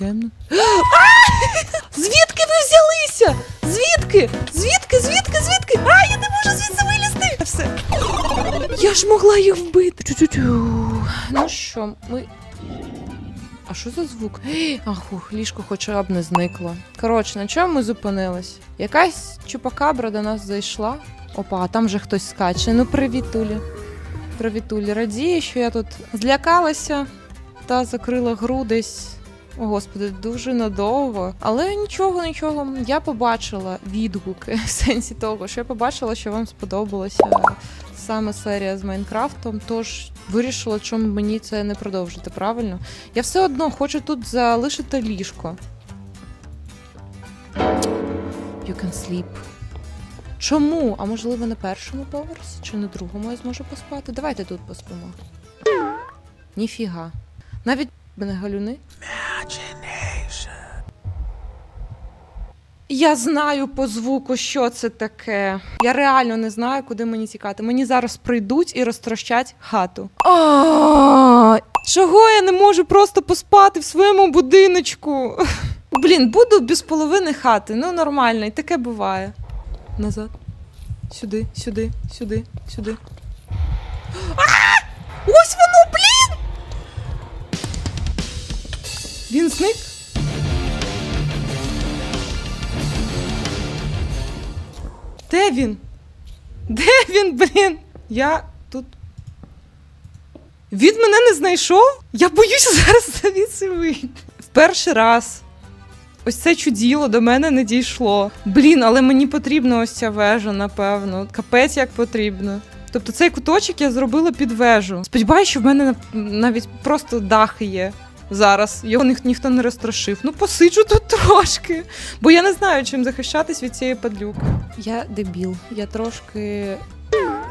темно. Звідки ви взялися? Звідки? Звідки? Звідки? Звідки? А, я не можу звідси вилізти! Все. Я ж могла їх вбити. Чу-чу-чу. Ну що, ми. А що за звук? Гей, ліжко хоча б не зникло. Коротше, на чому ми зупинились? Якась чупакабра до нас зайшла. Опа, а там же хтось скаче. Ну, привіт, Тулі. Привіт, Тулі. Радію, що я тут злякалася та закрила гру десь. О, господи, дуже надовго. Але нічого, нічого. Я побачила відгуки в сенсі того, що я побачила, що вам сподобалася саме серія з Майнкрафтом. Тож вирішила, чому мені це не продовжити, правильно? Я все одно хочу тут залишити ліжко. You can sleep. Чому? А можливо на першому поверсі чи на другому я зможу поспати? Давайте тут поспимо. Ніфіга. Навіть мене галюни. Я знаю по звуку, що це таке. Я реально не знаю, куди мені тікати. Мені зараз прийдуть і розтрощать хату. А, чого я не можу просто поспати в своєму будиночку? Блін, буду без половини хати. Ну нормально, і таке буває. Назад. Сюди, сюди, сюди, сюди. Ось воно, блін! Він зник? Де він? Де він, блін? Я тут. Він мене не знайшов? Я боюся зараз звідси вийти. В перший раз. Ось це чуділо до мене не дійшло. Блін, але мені потрібна ось ця вежа, напевно. Капець як потрібно. Тобто цей куточок я зробила під вежу. Сподіваюся, що в мене навіть просто дах є зараз. Його ніх- ніхто не розтрошив. Ну, посиджу тут трошки. Бо я не знаю, чим захищатись від цієї падлюки. Я дебіл. Я трошки.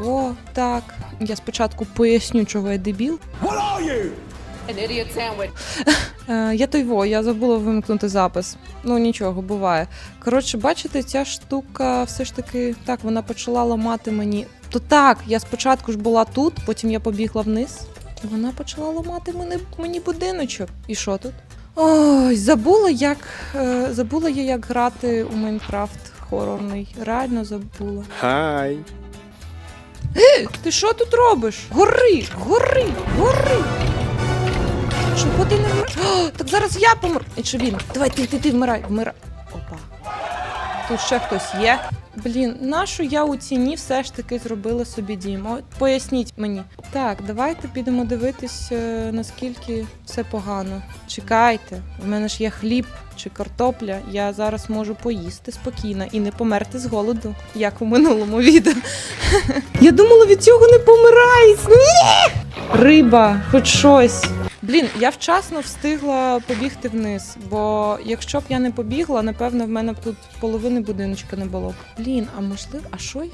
О, так. Я спочатку поясню, чого я дебіл. Е, я той во, я забула вимкнути запис. Ну нічого, буває. Коротше, бачите, ця штука все ж таки так, вона почала ламати мені. То так, я спочатку ж була тут, потім я побігла вниз. І вона почала ламати мені, мені будиночок. І що тут? Ой, забула, як е, забула я, як грати у Майнкрафт хорорний. Реально забула. Hi. Ти що тут робиш? Гори! Гори! Гори! Чого ти не вмираєш? Так зараз я помру. І чи він? Давай, ти, ти, ти вмирай, вмирай. Тут ще хтось є. Блін, нашу я у ціні все ж таки зробила собі дім. От поясніть мені. Так, давайте підемо дивитись, е, наскільки все погано. Чекайте, в мене ж є хліб чи картопля. Я зараз можу поїсти спокійно і не померти з голоду, як у минулому відео. Я думала, від цього не помирають. Ні! Риба, хоч щось. Блін, я вчасно встигла побігти вниз, бо якщо б я не побігла, напевно, в мене б тут половини будиночка не було. Блін, а можливо, а що я?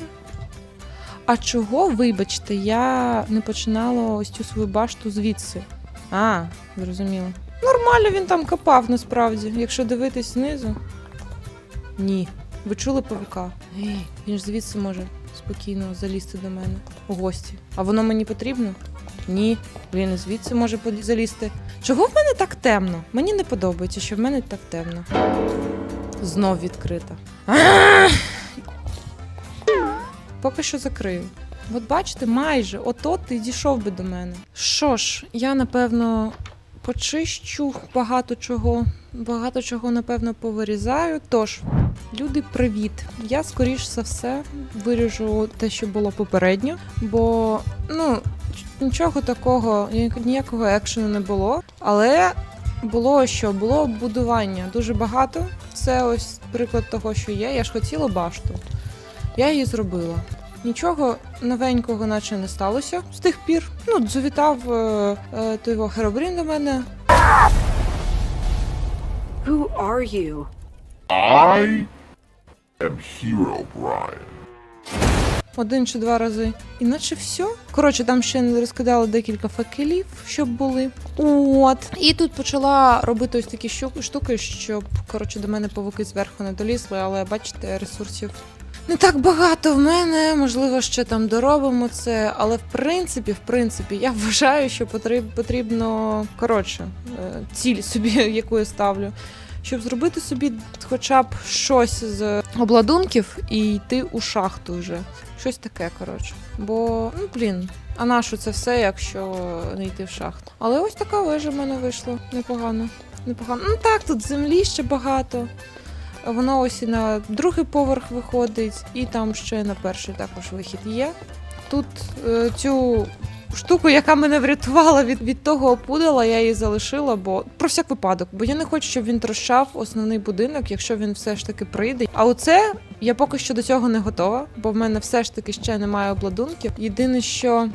А чого, вибачте, я не починала ось цю свою башту звідси? А, зрозуміло. Нормально він там копав насправді, якщо дивитись знизу. Ні. Ви чули павука? Ей, він ж звідси може спокійно залізти до мене у гості. А воно мені потрібно? Ні, він звідси може залізти. Чого в мене так темно? Мені не подобається, що в мене так темно. Знов відкрита. Поки що закрию. От бачите, майже ото ти дійшов би до мене. Що ж, я напевно почищу багато чого. Багато чого, напевно, повирізаю. Тож, люди, привіт! Я скоріш за все виріжу те, що було попередньо, бо ну нічого такого, ніякого екшену не було. Але було що? Було будування дуже багато. Це ось приклад того, що є. Я ж хотіла башту. Я її зробила. Нічого новенького, наче не сталося з тих пір. Ну, завітав е, е, той Херобрін до мене. Who are you? I am Hero Brian. один чи два рази. І наче все. Коротше, там ще не розкидали декілька факелів, щоб були. От. І тут почала робити ось такі штуки, щоб коротше до мене павуки зверху не долізли, але бачите, ресурсів не так багато в мене. Можливо, ще там доробимо це. Але в принципі, в принципі, я вважаю, що потрібно коротше, е, ціль собі, яку я ставлю. Щоб зробити собі хоча б щось з обладунків і йти у шахту вже. Щось таке, коротше. Бо, ну блін, а на що це все, якщо не йти в шахту? Але ось така вежа в мене вийшла. Непогано. Непогано. Ну так, тут землі ще багато. Воно ось і на другий поверх виходить, і там ще на перший також вихід є. Тут е, цю штуку, яка мене врятувала від, від того опудала, я її залишила, бо про всяк випадок, бо я не хочу, щоб він трощав основний будинок, якщо він все ж таки прийде. А оце я поки що до цього не готова, бо в мене все ж таки ще немає обладунків. Єдине, що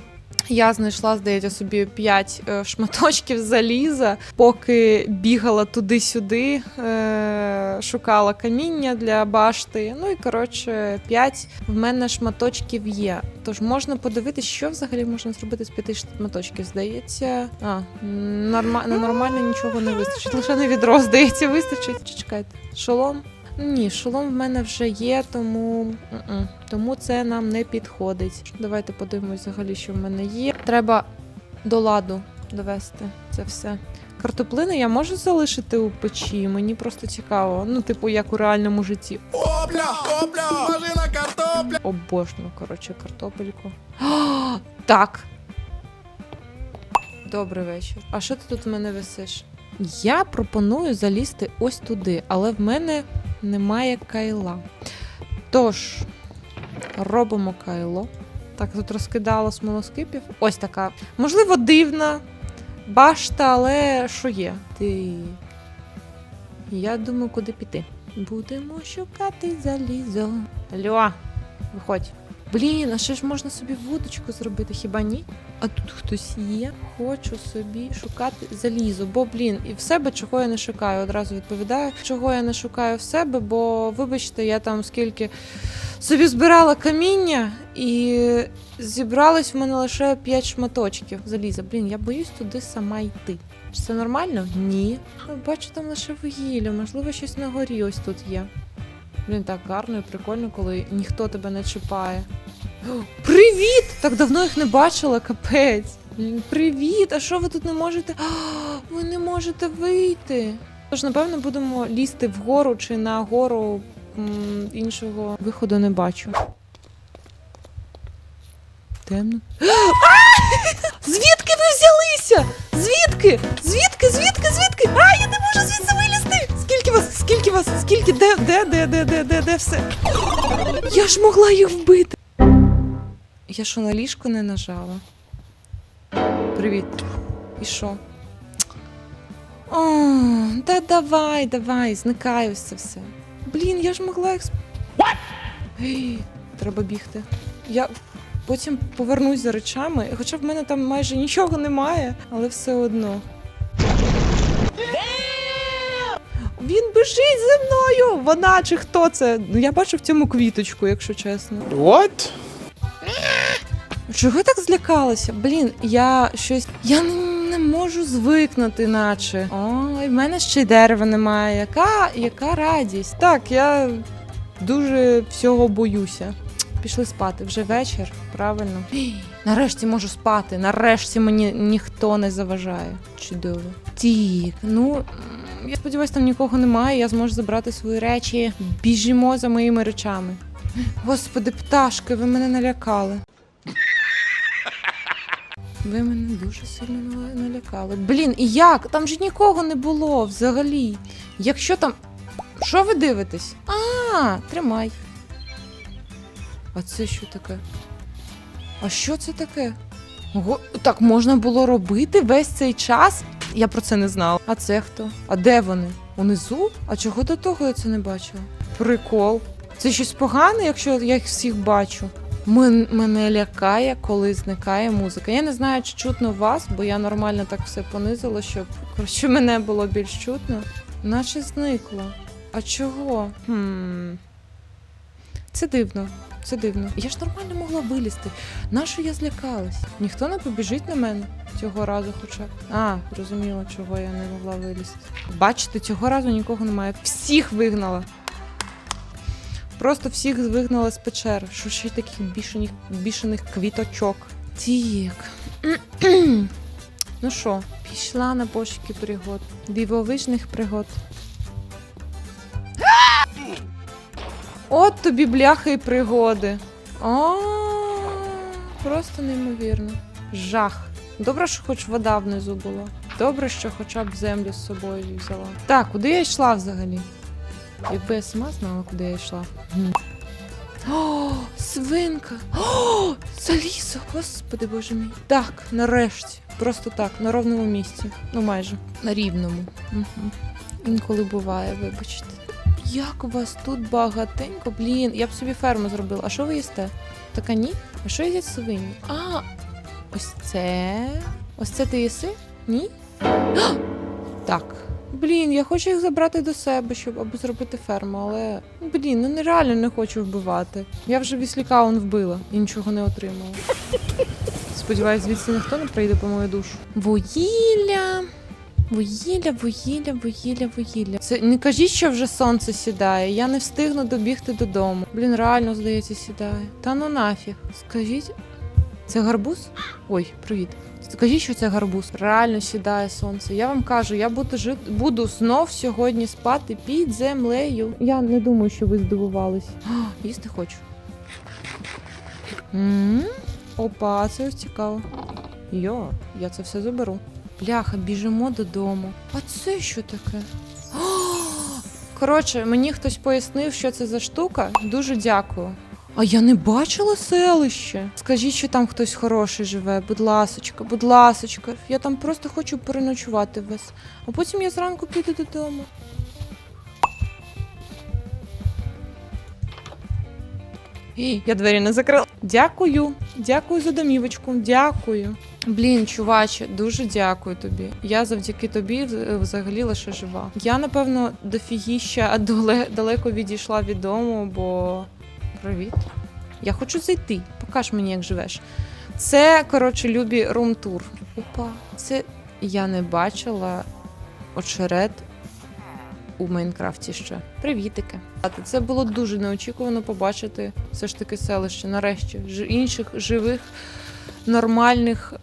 я знайшла, здається, собі 5 шматочків заліза, поки бігала туди-сюди, е, шукала каміння для башти. Ну і коротше, 5 в мене шматочків є. Тож можна подивитися, що взагалі можна зробити з 5 шматочків. Здається, а норма... нормально нічого не вистачить. Лише на відро, здається, вистачить. Чекайте, шолом. Ні, шолом в мене вже є, тому тому це нам не підходить. Давайте подивимось взагалі, що в мене є. Треба до ладу довести це все. Картоплини я можу залишити у печі. Мені просто цікаво. Ну, типу, як у реальному житті. Опля, опля, машина картопля. Обожнюю, коротше, картопельку. О, так. Добрий вечір. А що ти тут в мене висиш? Я пропоную залізти ось туди, але в мене немає кайла. Тож, робимо кайло. Так, тут розкидало смолоскипів. Ось така. Можливо, дивна башта, але що є? Ти. Я думаю, куди піти. Будемо шукати залізо. Льо, виходь. Блін, а ще ж можна собі вудочку зробити, хіба ні? А тут хтось є. Хочу собі шукати залізо. Бо, блін, і в себе чого я не шукаю. Одразу відповідаю, чого я не шукаю в себе, бо, вибачте, я там скільки собі збирала каміння і зібралось в мене лише 5 шматочків заліза. Блін, я боюсь туди сама йти. Чи це нормально? Ні. Ну, Бачу там лише вугілля, можливо, щось на горі ось тут є. Блін, так гарно і прикольно, коли ніхто тебе не чіпає. Привіт! Так давно їх не бачила, капець. Привіт! А що ви тут не можете? Ви не можете вийти. Тож, напевно, будемо лізти вгору чи на гору. Іншого виходу не бачу. Темно. Звідки ви взялися? Звідки? Звідки? Звідки? Звідки? А, я не можу звідси вилізти! Скільки вас? Скільки вас? Скільки? Де, де, де, де, де, де, де все? Я ж могла їх вбити. Я що на ліжко не нажала? Привіт. І що? О, та давай, давай, зникай ось це все. Блін, я ж могла їх. Гей, Треба бігти. Я потім повернусь за речами, хоча в мене там майже нічого немає, але все одно. Він біжить за мною! Вона чи хто це? Ну я бачу в цьому квіточку, якщо чесно. What? Чого я так злякалася? Блін, я щось. Я не, не можу звикнути, наче. Ой, в мене ще й дерева немає. Яка, яка радість. Так, я дуже всього боюся. Пішли спати. Вже вечір, правильно. Нарешті можу спати. Нарешті мені ніхто не заважає. Чудово. Тік, ну. Я сподіваюся, там нікого немає. Я зможу забрати свої речі. Біжімо за моїми речами. Господи, пташки, ви мене налякали. Ви мене дуже сильно налякали. Блін, і як? Там же нікого не було взагалі. Якщо там. Що ви дивитесь? А, тримай. А це що таке? А що це таке? Ого, так можна було робити весь цей час? Я про це не знала. А це хто? А де вони? Унизу? А чого до того я це не бачила? Прикол. Це щось погане, якщо я їх всіх бачу. Мен, мене лякає, коли зникає музика. Я не знаю, чи чутно вас, бо я нормально так все понизила, щоб коротше, мене було більш чутно. Наче зникло. А чого? Хм. Це дивно. Це дивно. Я ж нормально могла вилізти. Нащо я злякалась? Ніхто не побіжить на мене цього разу, хоча. А, зрозуміло, чого я не могла вилізти. Бачите, цього разу нікого немає. Всіх вигнала. Просто всіх вигнала з печер. Що ще таких бішених, бішених квіточок. Тік. ну що, пішла на пошуки пригод. Дивовижних пригод. От тобі бляха і пригоди. А, просто неймовірно. Жах. Добре, що хоч вода внизу була. Добре, що хоча б землю з собою взяла. Так, куди я йшла взагалі? Якби я сама знала, куди я йшла. О, свинка! О, залізо! Господи боже мій. Так, нарешті. Просто так, на ровному місці. Ну майже. На рівному. Угу. Інколи буває, вибачте. Як у вас тут багатенько? Блін, я б собі ферму зробила. А що ви їсте? Така ні? А що їдять свині? А, ось це. Ось це ти їси? Ні? А! Так. Блін, я хочу їх забрати до себе, щоб аби зробити ферму, але блін, ну нереально не хочу вбивати. Я вже віслікаун вбила і нічого не отримала. Сподіваюсь, звідси ніхто не прийде по мою душу. Вугілля. Вугілля, вугілля, вугілля, вугілля. Це не кажіть, що вже сонце сідає. Я не встигну добігти додому. Блін, реально, здається, сідає. Та ну нафіг. Скажіть, це гарбуз? Ой, привіт. Скажіть, що це гарбуз. Реально сідає сонце. Я вам кажу, я буду жити, буду знов сьогодні спати під землею. Я не думаю, що ви здивувались. Їсти хочу. м Опа, це цікаво. Йо, я це все заберу. Бляха, біжимо додому. А це що таке? Коротше, мені хтось пояснив, що це за штука. Дуже дякую. А я не бачила селище. Скажіть, що там хтось хороший живе. Будь ласочка, будь ласочка. Я там просто хочу переночувати вас. А потім я зранку піду додому. Ій, Я двері не закрила. Дякую. Дякую за домівочку. Дякую. Блін, чуваче, дуже дякую тобі. Я завдяки тобі е, взагалі лише жива. Я, напевно, дофігіща далеко відійшла від дому, бо. Привіт. Я хочу зайти. Покаж мені, як живеш. Це, коротше, любі рум-тур. Опа, це я не бачила очерет у Майнкрафті ще. Привітики. Це було дуже неочікувано побачити все ж таки селище. Нарешті інших живих, нормальних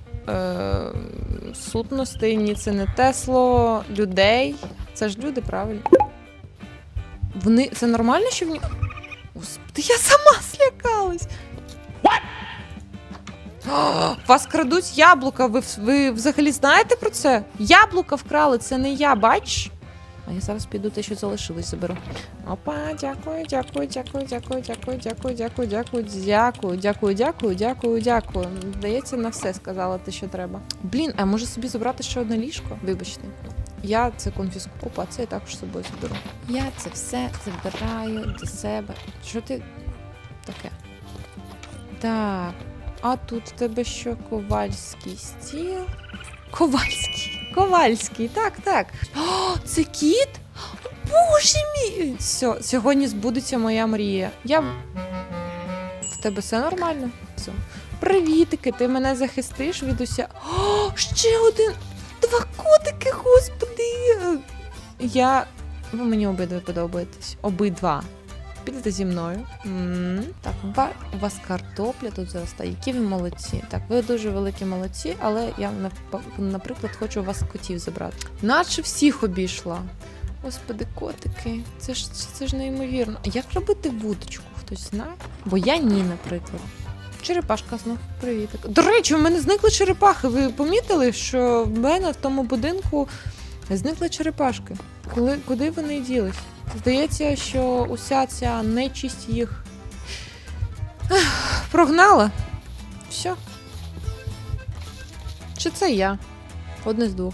сутностей. Ні, це не те слово, людей. Це ж люди, правильно? Вони. Це нормально, що в ні. Господи, я сама злякалась. О, Вас крадуть яблука. Ви, ви взагалі знаєте про це? Яблука вкрали, це не я, бач? А я зараз піду те, що залишилось, заберу. Опа, дякую, дякую, дякую, дякую, дякую, дякую, дякую, дякую, дякую, дякую, дякую, дякую, дякую. Здається, на все сказала те, що треба. Блін, а може собі забрати ще одне ліжко? Вибачте. Я це конфіскую. Опа, це я також з собою заберу. Я це все забираю до себе. Що ти таке? Так. А тут в тебе що ковальський стіл? Ковальський. Ковальський, так, так. О, це кіт? Боже мій! Все, сьогодні збудеться моя мрія. Я. В тебе все нормально? Все. Привітики, ти мене захистиш від уся. О, ще один! Два котики, господи! Я. Ви мені обидва подобаєтесь. Обидва. Підете зі мною. м Так, ба- у вас картопля тут зростає. Які ви молодці. Так, ви дуже великі молодці, але я наприклад хочу у вас котів забрати. Наче всіх обійшла. Господи, котики, це ж це ж неймовірно. А як робити вудочку? Хтось знає? Бо я ні, наприклад. Черепашка знов. Привіт. До речі, у мене зникли черепахи. Ви помітили, що в мене в тому будинку зникли черепашки? Коли, куди вони ділись? Здається, що уся ця нечисть їх прогнала. Все. Чи це я? Одне з двох.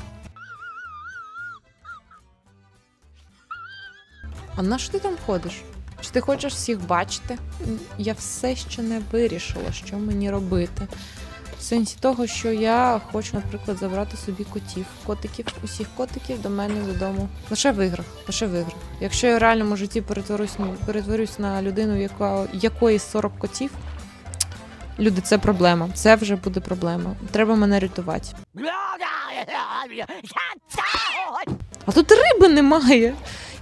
А на що ти там ходиш? Чи ти хочеш всіх бачити? Я все ще не вирішила, що мені робити. В сенсі того, що я хочу, наприклад, забрати собі котів, котиків, усіх котиків до мене додому. Лише в іграх, лише в іграх. Якщо я в реальному житті перетворюсь, перетворюсь на людину, яка, якої 40 котів, люди, це проблема. Це вже буде проблема. Треба мене рятувати. А тут риби немає.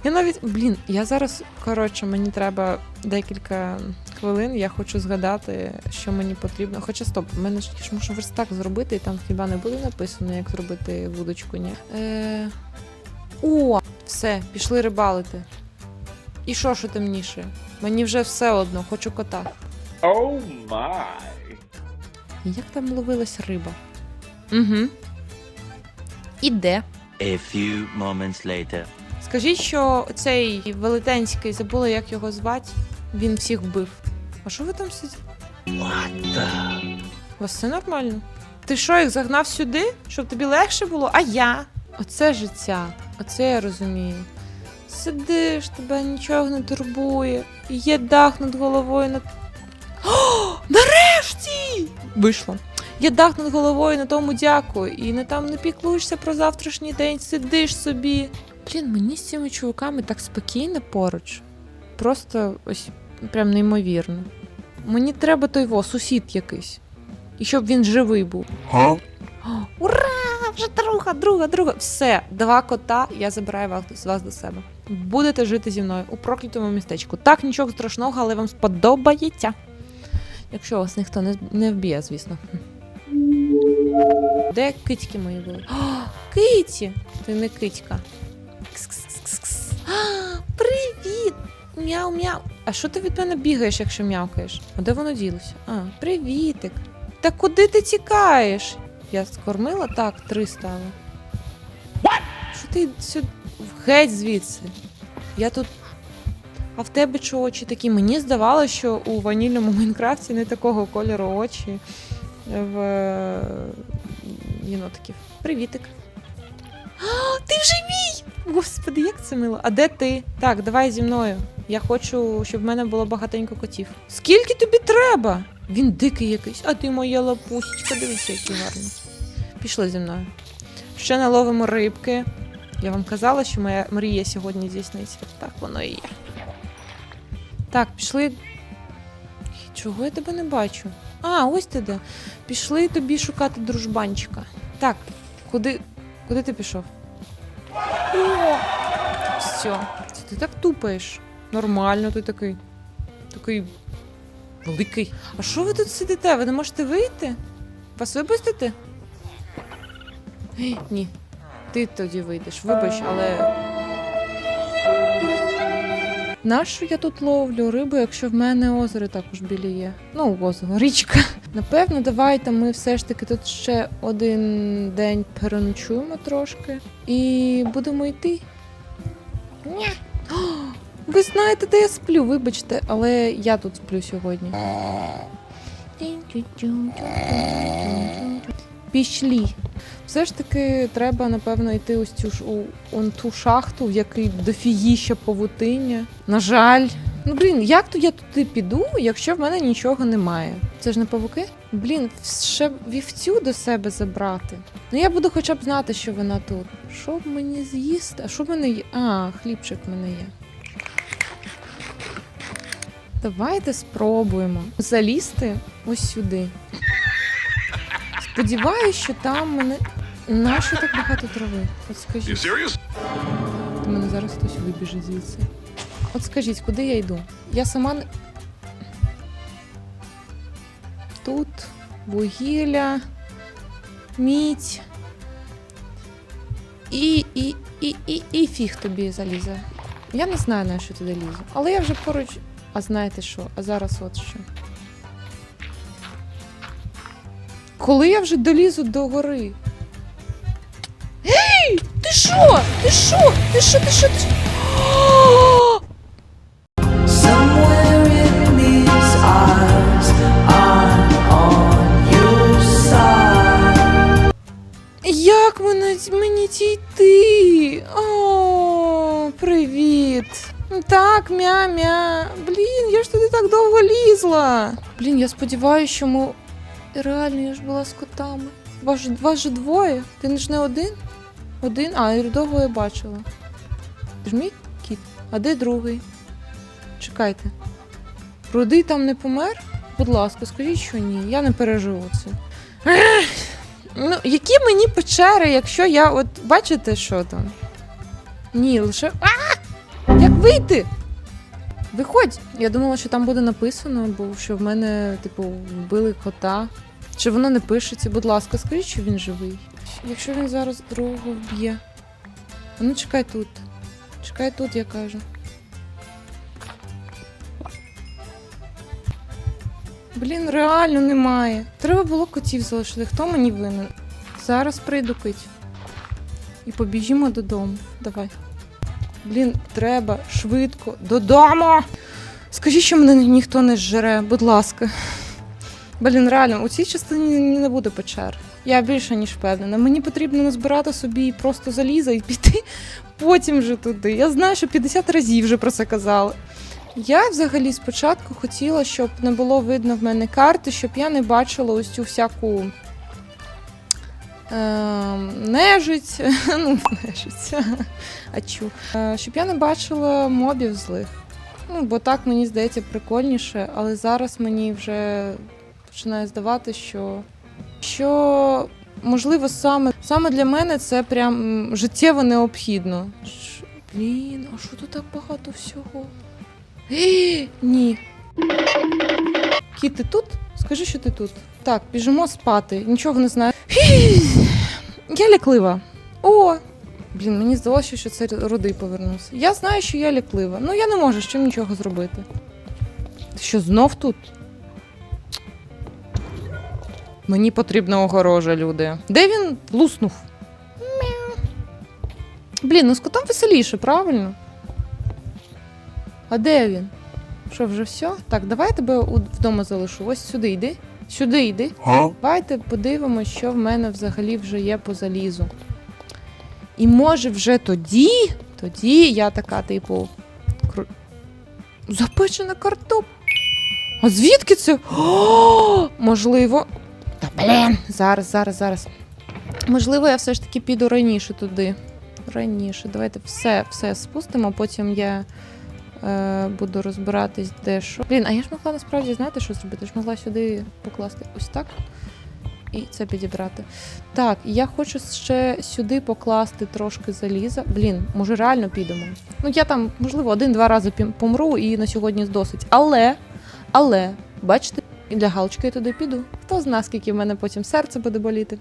Я навіть, блін, я зараз, коротше, мені треба декілька хвилин, я хочу згадати, що мені потрібно. Хоча стоп, в мене ж я ж можу верстак зробити, і там хіба не буде написано, як зробити вудочку, ні? Е... О, все, пішли рибалити. І що, що темніше? Мені вже все одно, хочу кота. Oh my. Як там ловилась риба? Угу. І де? A few moments later. Скажіть, що цей велетенський, забула, як його звати, він всіх вбив. А що ви там сидите? У вас все нормально? Ти що, їх загнав сюди, щоб тобі легше було? А я? Оце життя. Оце я розумію. Сидиш, тебе нічого не турбує. Є дах над головою над. О, нарешті! Вийшло. Є дах над головою, на тому дякую. І не там не піклуєшся про завтрашній день, сидиш собі. Блін, мені з цими чуваками так спокійно поруч. Просто ось прям неймовірно. Мені треба той во, сусід якийсь. І щоб він живий був. Huh? Ура! Вже друга, друга, друга. Все, два кота, я забираю вас, вас до себе. Будете жити зі мною у проклятому містечку. Так, нічого страшного, але вам сподобається. Якщо вас ніхто не, не вб'є, звісно. Де китьки мої були? О, киті! Ти не китька. Кс-кс-кс-кс. А, Привіт! Мяу-мяу. А що ти від мене бігаєш, якщо м'явкаєш? А де воно ділося? А, привітик. Та куди ти тікаєш? Я скормила? Так, три стало. Що ти сюди? Геть звідси. Я тут. А в тебе що очі такі? Мені здавалося, що у ванільному Майнкрафті не такого кольору очі в е, єнотиків. Привітик. А, ти вже мій! Господи, як це мило. А де ти? Так, давай зі мною. Я хочу, щоб в мене було багатенько котів. Скільки тобі треба? Він дикий якийсь, а ти моя лапусечка, дивися, який гарний. Пішли зі мною. Ще наловимо рибки. Я вам казала, що моя мрія сьогодні здійсниться. Так воно і є. Так, пішли. Чого я тебе не бачу? А, ось ти де. Пішли тобі шукати дружбанчика. Так, куди, куди ти пішов? О! Все. Ти так тупаєш. Нормально, ти такий. Такий великий. А що ви тут сидите? Ви не можете вийти? Вас випустити? Ні. Ти тоді вийдеш. Вибач, але. Нащо я тут ловлю рибу, якщо в мене озеро також біля є? Ну, озеро, річка. Напевно, давайте ми все ж таки тут ще один день переночуємо трошки і будемо йти. Ні. Ви знаєте, де я сплю, вибачте, але я тут сплю сьогодні. Пішлі. Все ж таки треба, напевно, йти ось цю ж у он ту шахту, в якій дофігіща павутиння. На жаль. Ну, блін, як то я туди піду, якщо в мене нічого немає? Це ж не павуки? Блін, ще вівцю до себе забрати. Ну я буду хоча б знати, що вона тут. Що б мені з'їсти? А що в мене є? А, хлібчик в мене є. Давайте спробуємо залізти ось сюди. Сподіваюсь, що там мене. Нащо так багато трави? От скажіть. У мене зараз хтось вибіжить звідси. От скажіть, куди я йду? Я сама не. Тут вугілля, мідь. І, і, і, і, і фіг тобі залізе. Я не знаю, на що туди лізу. Але я вже поруч. А знаєте що? А зараз от що. Коли я вже долізу до гори? Гей! Ти що? Ти що? Ти що? Ти що? Ти що? Somewhere in these eyes, I'm on your side. Як мене, мені дійти? О, привіт. Так, мя-мя. Блін, я ж туди так довго лізла. Блін, я сподіваюся, що ми. Реально, я ж була з котами. Вас, вас же двоє. Ти ж не один? Один? А, і рудого я бачила. Ти ж мій кіт. А де другий? Чекайте. Рудий там не помер? Будь ласка, скажіть, що ні. Я не переживу це. Ну, які мені печери, якщо я от бачите, що там? Ні, лише. А! Як вийти! Виходь! Я думала, що там буде написано, бо що в мене, типу, вбили кота. Чи воно не пишеться? Будь ласка, скажіть, що він живий. Якщо він зараз другого вб'є. А Ну, чекай тут. Чекай тут, я кажу. Блін, реально немає. Треба було котів залишити. Хто мені винен? Зараз прийду кить. І побіжімо додому. Давай. Блін, треба швидко додому. Скажіть, що мене ніхто не зжере, будь ласка. Блін, реально, у цій частині не буде печер. Я більше ніж впевнена. Мені потрібно назбирати собі просто заліза і піти потім вже туди. Я знаю, що 50 разів вже про це казали. Я взагалі спочатку хотіла, щоб не було видно в мене карти, щоб я не бачила ось цю всяку нежить, ну, нежить, а чу. Е, щоб я не бачила мобів злих. Ну, бо так мені здається прикольніше, але зараз мені вже починає здавати, що, що можливо, саме, саме для мене це прям життєво необхідно. Блін, а що тут так багато всього? Ні. Кіт, ти тут? Скажи, що ти тут. Так, біжимо спати. Нічого не знаю. Я ляклива. О! Блін, мені здалося, що це рудий повернувся. Я знаю, що я ляклива. Ну я не можу з чим нічого зробити. Ти що, знов тут? Мені потрібна огорожа, люди. Де він луснув? Мяу. Блін, ну з котом веселіше, правильно? А де він? Що, вже все? Так, давай я тебе вдома залишу. Ось сюди йди. Сюди йди. Huh? Давайте подивимося, що в мене взагалі вже є по залізу. І може вже тоді, тоді я така, типу. Кру... Запечена картоп. А звідки це? О, можливо. Та блін. Зараз, зараз, зараз. Можливо, я все ж таки піду раніше туди. Раніше. Давайте все, все спустимо, потім я буду розбиратись, де що. Блін, а я ж могла насправді знаєте, що зробити? Я ж могла сюди покласти ось так. І це підібрати. Так, я хочу ще сюди покласти трошки заліза. Блін, може реально підемо. Ну, я там, можливо, один-два рази помру і на сьогодні досить. Але, але, бачите, для галочки я туди піду. Хто зна, скільки в мене потім серце буде боліти.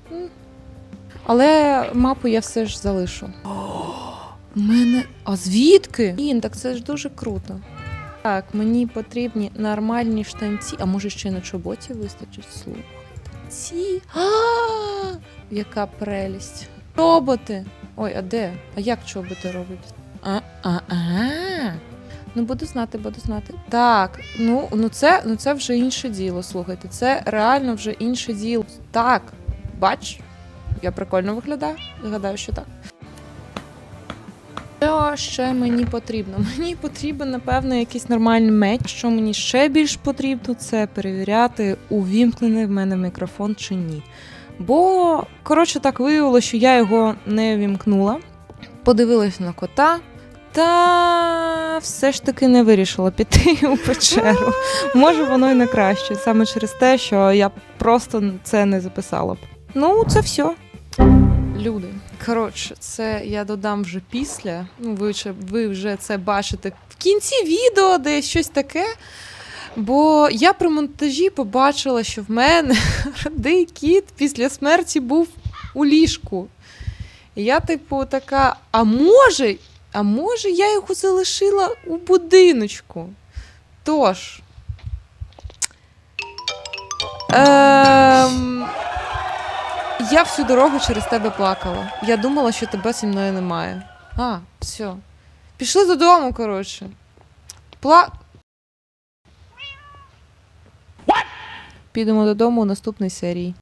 Але мапу я все ж залишу. Мене. А звідки? Блін, так це ж дуже круто. Так, мені потрібні нормальні штанці, а може ще й на чоботі вистачить слухайте. А, яка прелість. Чоботи. Ой, а де? А як чоботи роблять? А. Ну, буду знати, буду знати. Так, ну, ну це, ну це вже інше діло. Слухайте, це реально вже інше діло. Так, бач, я прикольно виглядаю. Гадаю, що так. Що ще мені потрібно? Мені потрібен, напевно, якийсь нормальний меч. Що мені ще більш потрібно, це перевіряти, увімкнений в мене мікрофон чи ні. Бо, коротше, так виявилося, що я його не вімкнула. Подивилась на кота. Та все ж таки не вирішила піти у печеру. Може, воно й не краще, саме через те, що я просто це не записала б. Ну, це все. Люди, коротше, це я додам вже після. Ну, ви, ви вже це бачите в кінці відео, де щось таке. Бо я при монтажі побачила, що в мене родий кіт після смерті був у ліжку. І я, типу, така: а може, а може, я його залишила у будиночку? Тож. Ем, я всю дорогу через тебе плакала. Я думала, що тебе зі мною немає. А, все. Пішли додому, коротше. Пла. Підемо додому у наступній серії.